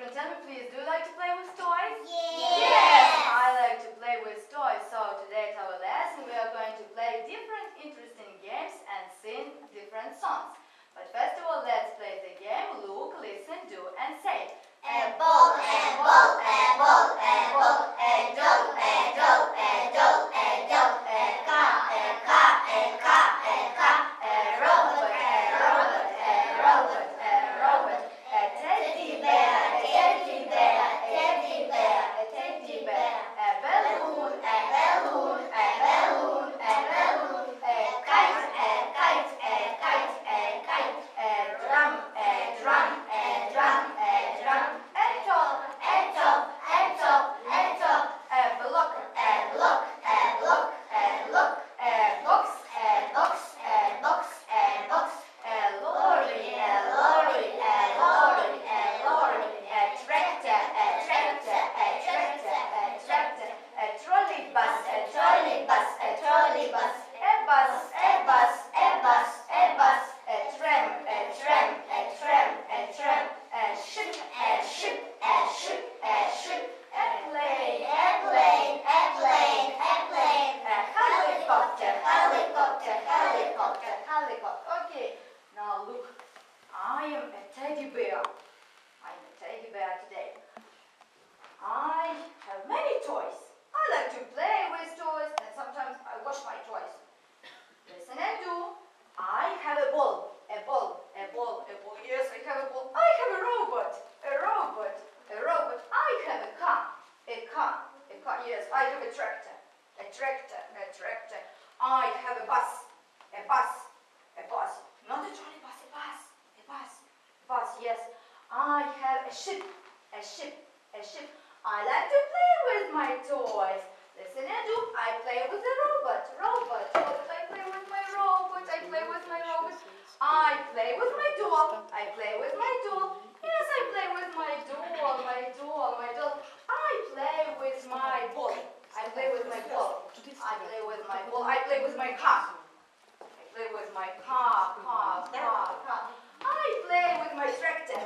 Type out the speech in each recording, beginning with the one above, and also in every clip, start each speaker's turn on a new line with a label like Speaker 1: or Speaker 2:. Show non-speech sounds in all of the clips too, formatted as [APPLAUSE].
Speaker 1: children, please, do you like to play with toys?
Speaker 2: Yes.
Speaker 1: I like to play with toys. So today at our lesson we are going to play different interesting games and sing different songs. But first of all, let's play the game. Look, listen, do, and say.
Speaker 2: A ball, a ball, a ball, a ball, a doll, a doll, a doll, a doll, a car, a car, a car, a car,
Speaker 1: A robot, a robot, a robot, a robot. A teddy bear, a teddy bear, a teddy bear, a teddy bear. A balloon, a balloon, a balloon, a balloon. A kite, a kite, a kite, a kite. A drum, a drum, a drum, a drum. A doll, a doll, a doll, a doll. A block, a block, a block, a block. A box, a box, a box, a box. A lorry, a lorry, a lorry, a lorry. A tractor, a tractor, a tractor, a tractor. A trolley bus, a trolley bus, a trolley bus. A bus, a bus, a bus, a bus. A tram, a tram, a tram, a tram. A ship, a ship, a ship, a ship. A plane, a plane, a plane, a plane. A helicopter, helicopter, helicopter, helicopter. Okay, now look, I am a teddy bear. I'm a teddy bear today. I have many toys. I like to play with toys and sometimes I wash my toys. Listen and do. I have a ball, a ball, a ball, a ball. Yes, I have a ball. I have a robot, a robot, a robot. I have a car, a car, a car. Yes, I have a tractor, a tractor, a tractor. I have a bus, a bus, a bus. Not a trolley bus, a bus, a bus, bus. Yes, I have a ship, a ship, a ship. I like to play with my toys. Listen and do. I play with the robot, robot. I play with my robot. I play with my robot. I play with my doll. I play with my doll. Yes, I play with my doll, my doll, my doll. I play with my ball. I play with my ball. I play with my ball. I play with my car. I play with my car, car, car. I play with my tractor.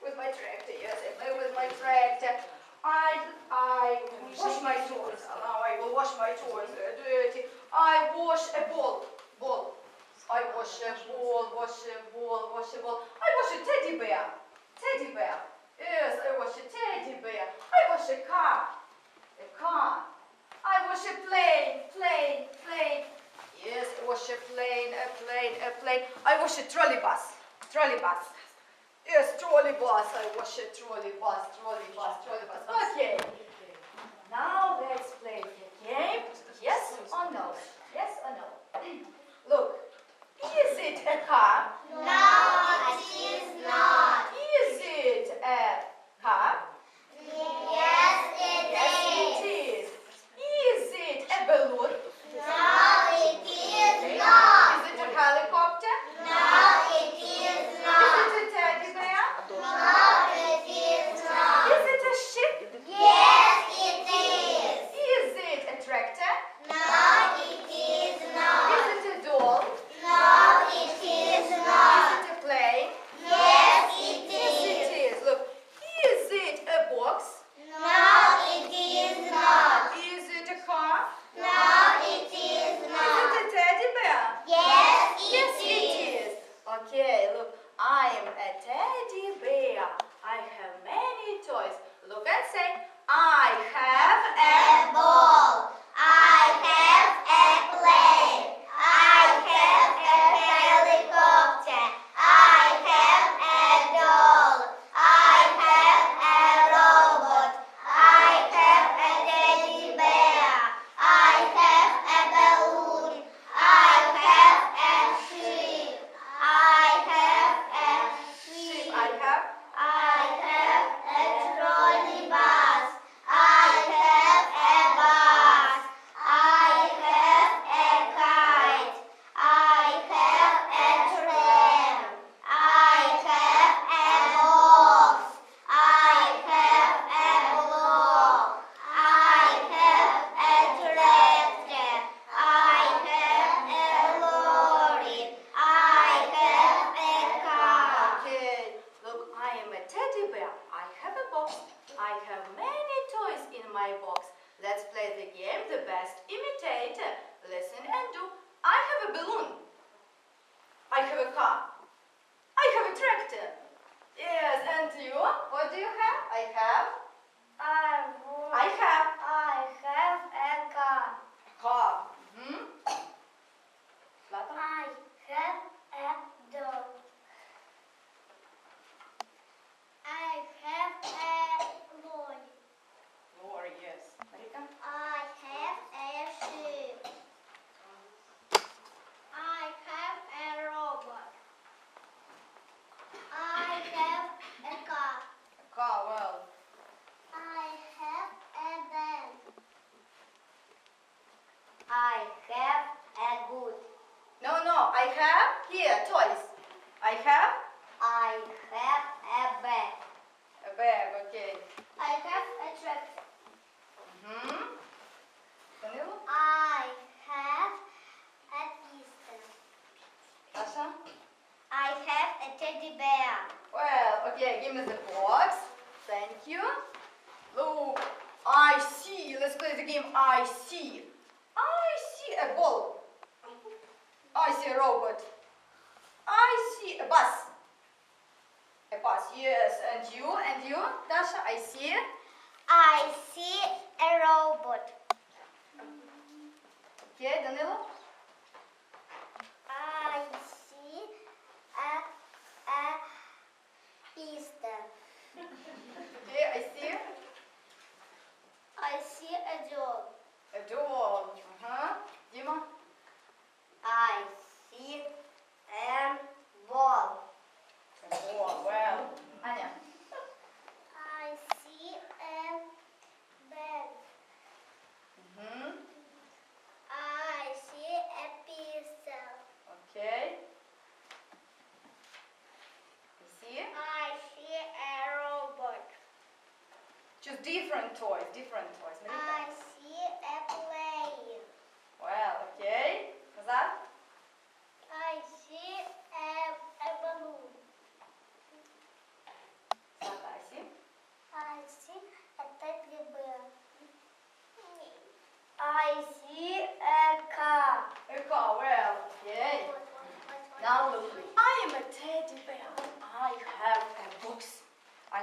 Speaker 1: With my tractor, yes, I play with my. I I wash my toys. Now I will wash my. They're dirty. I wash a ball. Ball. I wash a ball, wash a ball, wash a ball. I wash a teddy bear. Teddy bear. Yes, I wash a teddy bear. I wash a car. A car. I wash a plane, plane, plane. Yes, I wash a plane, a plane, a plane. I wash a trolley bus, trolley bus. Yes, trolley bus. I wash a trolley bus, trolley bus, trolley bus. Okay. Now let's play the game. Yes or no? Yes or no? [CLEARS THROAT] Look, is it a car? I see a robot. I see a bus. A bus, yes. And you, and you, Dasha, I see.
Speaker 2: I see a robot.
Speaker 1: Okay, Danilo.
Speaker 2: I see a a pista.
Speaker 1: Okay, I see
Speaker 2: I see a dog.
Speaker 1: a dog. Uh-huh. Dima.
Speaker 2: I see a ball.
Speaker 1: A ball. Well. Anya.
Speaker 2: I see a bed.
Speaker 1: Mm-hmm.
Speaker 2: I see a pizza.
Speaker 1: Okay. You see?
Speaker 2: I see a robot.
Speaker 1: Choose different toys, different toys.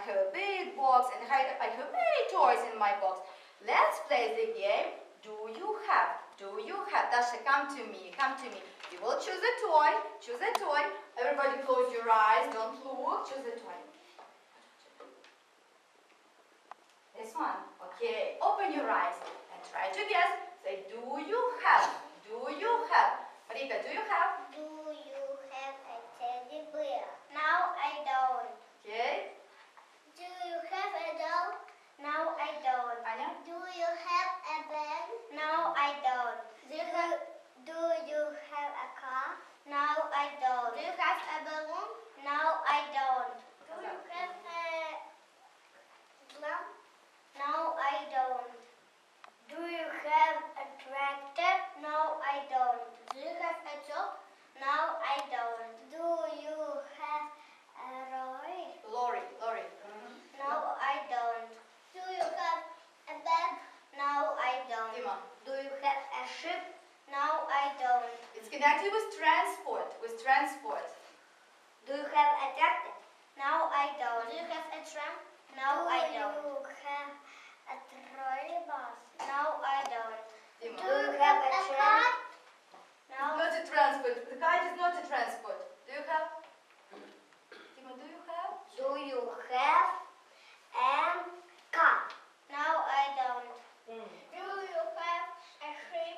Speaker 2: A
Speaker 1: big box and I I have many toys in my box. Let's play the game. Do you have? Do you have? Dasha, come to me. Come to me. You will choose a toy. Choose a toy. Everybody close your eyes. Don't look. Choose a toy. This one. Okay. Open your eyes and try to guess. Say, do you have? Do you have? Marika, do you have?
Speaker 2: Do you have a teddy bear? Now I don't.
Speaker 1: Okay.
Speaker 2: Do you have a doll? Now I don't.
Speaker 1: Anya?
Speaker 2: Do you have a bed? No, I don't. Do you have, do you have a car? No, I don't. Do you have a balloon? No, I don't. Do you have a lamp? No, I don't. Do you have a tractor? No, I don't. Do you have a job? No, I don't. Do you have a ride?
Speaker 1: Lori. Lori. Mhm.
Speaker 2: No, I don't. Do you have a bed? No, I don't.
Speaker 1: Dima.
Speaker 2: Do you have a ship? No, I don't.
Speaker 1: It's connected with transport. With transport.
Speaker 2: Do you have a tractor? No, I don't. Do you have a tram? No, I don't. Do you have a trolley bus? No, I don't.
Speaker 1: Dima.
Speaker 2: Do you have a train? No.
Speaker 1: Not a transport. The kite is not a transport. Do you have? Dima, do you have?
Speaker 2: Do you have a car? No, I don't. Do you have a ship?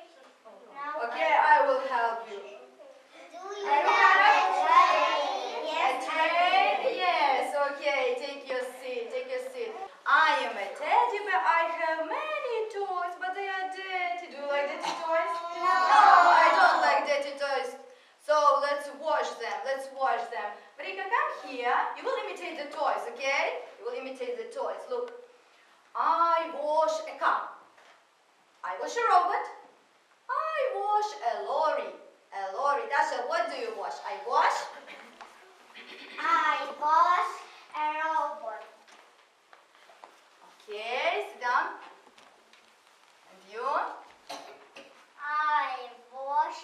Speaker 2: No,
Speaker 1: Okay, I will help you.
Speaker 2: Do you
Speaker 1: I
Speaker 2: have a
Speaker 1: have
Speaker 2: train?
Speaker 1: A
Speaker 2: Yes,
Speaker 1: train? Yes. Okay. Take your seat. Take your seat. I am a teddy bear. I have many toys, but they are dirty. Do you like dirty toys?
Speaker 2: No.
Speaker 1: I don't like dirty toys. So let's wash them. Let's wash them. Marika, come here. You will imitate the toys, okay? You will imitate the toys. Look. I wash a car. I wash a robot. I wash a lorry. A lorry. Dasha, what do you wash? I wash.
Speaker 2: I wash a robot.
Speaker 1: Okay, sit down. And you?
Speaker 2: I wash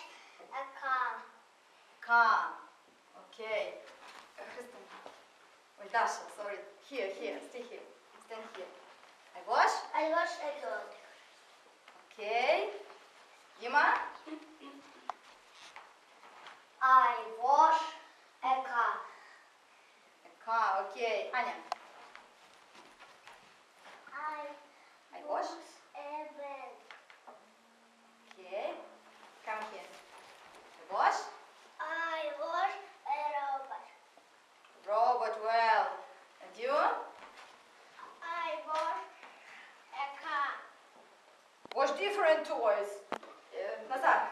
Speaker 2: a car.
Speaker 1: Car. Okay. [LAUGHS] Wait, Dasha, sorry. Here, here. Stay here. Stand here. I wash.
Speaker 2: I wash a dog.
Speaker 1: Okay. Dima?
Speaker 2: I was a car.
Speaker 1: A car. Okay. Anya? different toys. Uh,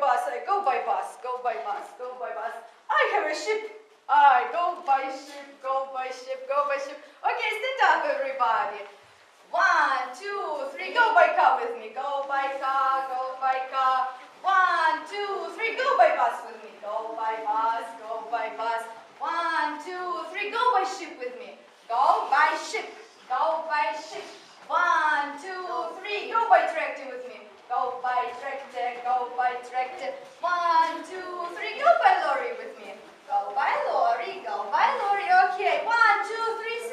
Speaker 1: bus. I go by bus. Go by bus. Go by bus. I have a ship. I go by ship. Go by ship. Go by ship. Okay, stand up, everybody. One, two, three. Go by car with me. Go by car. Go by car. One, two, three. Go by bus with me. Go by bus. Go by bus. One, two, three. Go by ship with me. Go by ship. Go by ship. One, two, three. Go by tractor with me. Go by tractor. Go by tractor. One, two, three. Go by lorry with me. Go by lorry. Go by lorry. Okay. One, two, three.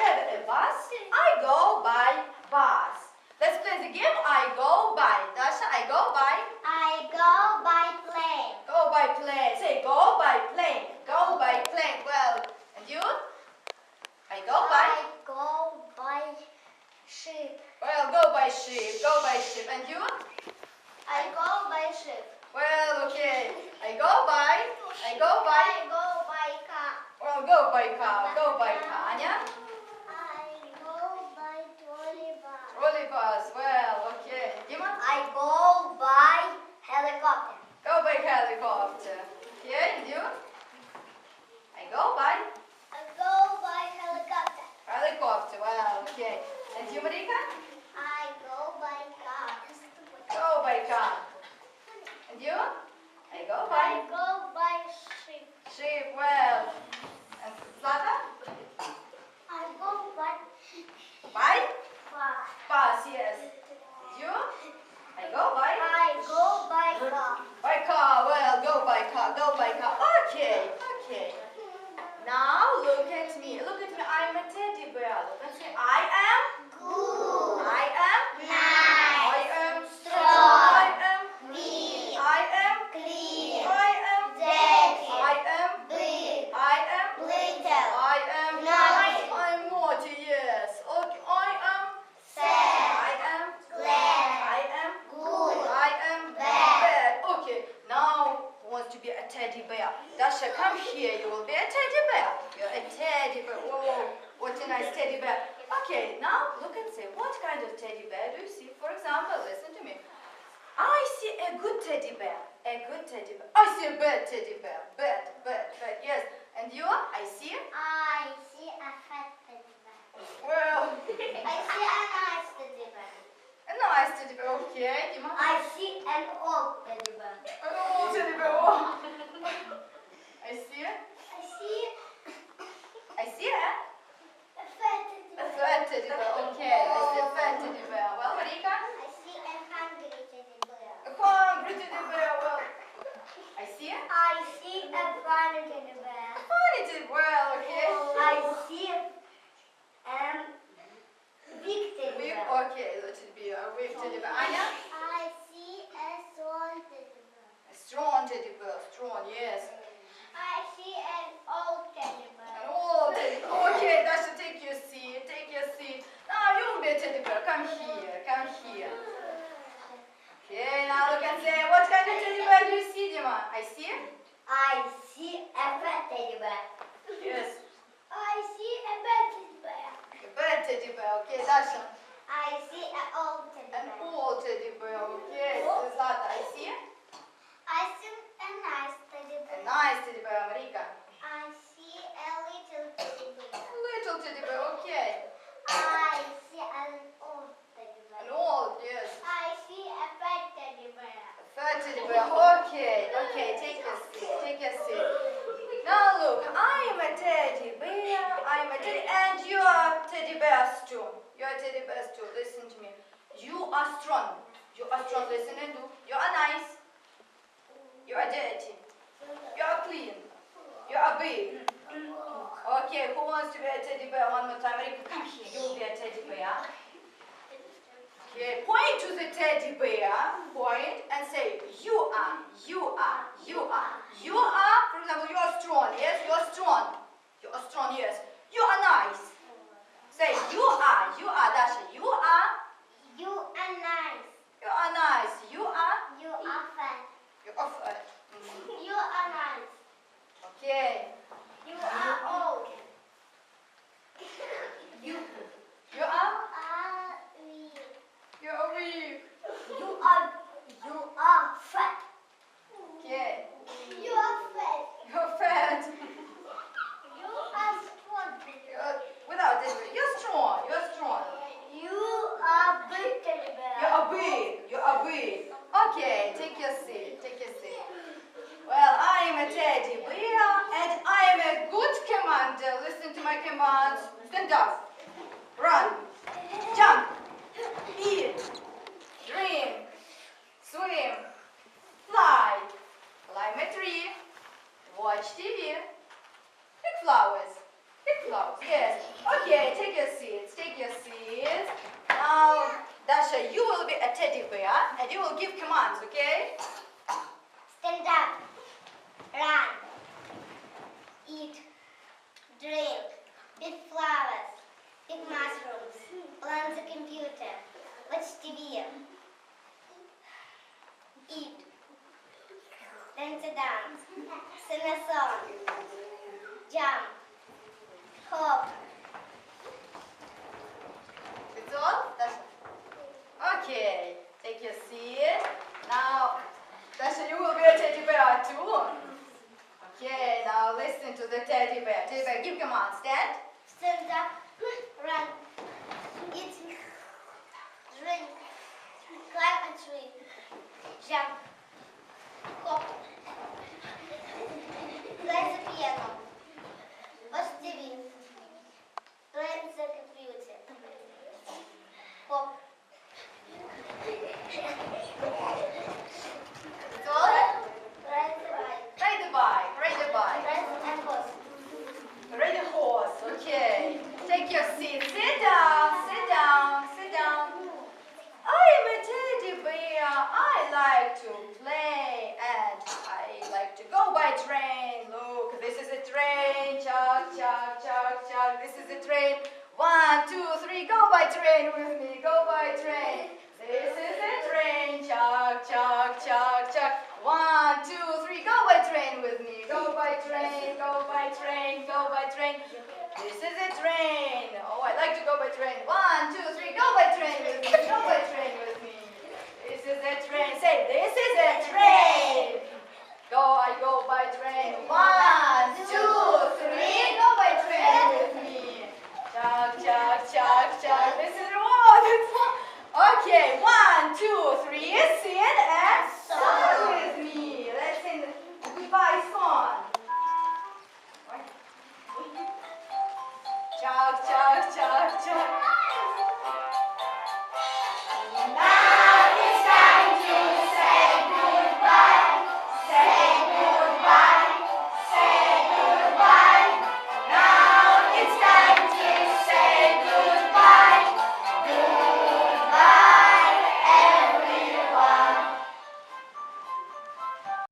Speaker 1: Have a bus. I go by bus. Let's play the game. I go by. Dasha, I go by.
Speaker 2: I go by plane.
Speaker 1: Go by plane. Say go by plane. Go by plane. Well, and you? I go by.
Speaker 2: I go by ship.
Speaker 1: Well, go by ship. Go by ship. And you?
Speaker 2: I go by ship.
Speaker 1: Well, okay. I go by. I go by.
Speaker 2: I go by car.
Speaker 1: Well, go by car. Go by car. Anya?
Speaker 2: I go by trolley
Speaker 1: Trolley bus. Well, okay. Dima?
Speaker 2: I go by helicopter.
Speaker 1: Go by helicopter. Okay, and you? I go by
Speaker 2: I go by helicopter.
Speaker 1: helicopter. Well, okay. And you, Marika?
Speaker 2: I go by car.
Speaker 1: Go by car. And you? I go
Speaker 2: I
Speaker 1: by
Speaker 2: go by ship.
Speaker 1: ship. Well. And Zlata?
Speaker 2: I go by
Speaker 1: By
Speaker 2: car.
Speaker 1: bus, yes. And you? I go by
Speaker 2: I go by car.
Speaker 1: by car. Well, go by car. Go by car. Okay, okay. Now look at me. Look at me. I'm a bear. Look. I am.
Speaker 2: Good.
Speaker 1: I am.
Speaker 2: Nice.
Speaker 1: I am
Speaker 2: Strong.
Speaker 1: I am.
Speaker 2: Me.
Speaker 1: I am.
Speaker 2: Clean.
Speaker 1: I am.
Speaker 2: Daddy.
Speaker 1: I am.
Speaker 2: Big.
Speaker 1: I am.
Speaker 2: Little.
Speaker 1: I am.
Speaker 2: Naughty.
Speaker 1: I'm naughty. Yes. Okay. I am.
Speaker 2: Sad.
Speaker 1: I am.
Speaker 2: Glad.
Speaker 1: I am.
Speaker 2: Good.
Speaker 1: I am.
Speaker 2: Bad.
Speaker 1: Okay. Now who wants to be a teddy bear? Dasha, come here. You will be a teddy bear. You're a teddy bear. Whoa. What a nice teddy bear. Okay. Now look and say what kind of teddy bear do you see? For example, listen to me. I see a good teddy bear. A good teddy bear. Oh, I see a bad teddy bear. Bad, bad, bad. Yes. And you? I see.
Speaker 2: I see a fat teddy bear.
Speaker 1: Well, [LAUGHS]
Speaker 2: I see a nice teddy bear.
Speaker 1: a nice teddy bear. Okay.
Speaker 2: I see an old teddy bear.
Speaker 1: Oh, teddy bear. Oh. I see.
Speaker 2: I see
Speaker 1: I see it.
Speaker 2: a fat teddy
Speaker 1: A
Speaker 2: bear.
Speaker 1: fat teddy bear. Okay. I see a fat teddy bear. Well, Marika.
Speaker 2: I see a hungry teddy bear.
Speaker 1: A hungry teddy bear. Well, I see it.
Speaker 2: I see a funny teddy bear.
Speaker 1: Funny teddy bear. Well, okay.
Speaker 2: I see a big bear.
Speaker 1: Okay. Let it be a weak teddy bear. Anya.
Speaker 2: I see a strong teddy bear.
Speaker 1: A strong teddy bear. Strong. Yes.
Speaker 2: I see an old teddy bear.
Speaker 1: An old teddy bear. Okay. Dasha, take your seat. Take your seat. Now you be a teddy bear. Come here. Come here. Okay. Now look and say what kind of teddy bear do you see, Dima? I see.
Speaker 2: I see a fat teddy bear.
Speaker 1: Yes.
Speaker 2: I see a bad teddy bear.
Speaker 1: A bad teddy bear. Okay. Dasha.
Speaker 2: I see an old teddy
Speaker 1: An
Speaker 2: bear.
Speaker 1: old teddy bear. Okay. Zlata, I see.
Speaker 2: I see a nice teddy bear.
Speaker 1: A nice teddy bear, Marika.
Speaker 2: I see a little teddy bear. [LAUGHS]
Speaker 1: Little teddy bear. Okay.
Speaker 2: I see an old teddy bear.
Speaker 1: An old. Yes.
Speaker 2: I see a fat teddy bear.
Speaker 1: A fat teddy bear. Okay. Okay. Take a seat. Take a seat. Now look, I am a teddy bear. I am a teddy, and you are teddy bears too. Teddy bear too. Listen to me. You are strong. You are strong. Listen and do. You are nice. You are dirty. You are clean. You are big. Okay, who wants to be a teddy bear one more time? Come here. You will be a teddy bear. Okay, point to the teddy bear. Point and say, you are, you are, you are. You are, for example, you are strong. Yes, you are strong. You are strong. Yes. You are nice. Say, you are, you are, Dasha. You are,
Speaker 2: You are nice.
Speaker 1: you are nice. You are,
Speaker 2: You are fat.
Speaker 1: you are fat. Mhm.
Speaker 2: You are nice.
Speaker 1: Okay.
Speaker 2: You are old. [LAUGHS]
Speaker 1: You are,
Speaker 2: are weak.
Speaker 1: you are weak.
Speaker 2: You are you are fat.
Speaker 1: Okay.
Speaker 2: You are fat.
Speaker 1: You're fat.
Speaker 2: You are strong.
Speaker 1: You're, without this, you're strong. You're strong.
Speaker 2: You are big teddy bear.
Speaker 1: You are big. You are big. Okay, take your seat. Take your seat. Well, I am a teddy bear and I am a good commander. Listen to my commands. Stand up. Run. Jump. Eat. Drink. Swim. Fly. Climb a tree. Watch TV. Pick flowers. Pick flowers. Yes. Okay, take your seats. Take your seats. Now, Dasha, you will be a teddy bear and you will give commands, okay?
Speaker 2: Stand up. Run. Eat. Drink. Pick flowers. Pick mushrooms. Play on the computer. Watch TV. Eat. Dance a dance. Sing a song. Jump. Hop.
Speaker 1: It's all? Dasha. Okay, take your seat. Now, Dasha, you will be a teddy bear too. Okay, now listen to the teddy bear. Teddy bear, give commands. Stand.
Speaker 2: Stand up. Run. Eat. Drink. Climb a tree. Jump. Hop. Play the piano. Watch TV. Play on the computer. Hop.
Speaker 1: It's all?
Speaker 2: Ride the bike.
Speaker 1: Ride the bike. Ride the bike.
Speaker 2: Ride a horse.
Speaker 1: Ride the horse. Okay. Take your seat. Sit down. Sit down. Sit down. I am a teddy bear. I like to play and I like to go by train. Look, this is a train. Chuck, chuck, chuck, a train. One, two, three. Go by train with me. Go by train. This is a train. Chuck, chuck, chuck, chuck. One, two, three. Go by train with me. Go by train. Go by train. Go by train. This is a train. Oh, I like to go by train. One, two, three. Go by train with me. Go by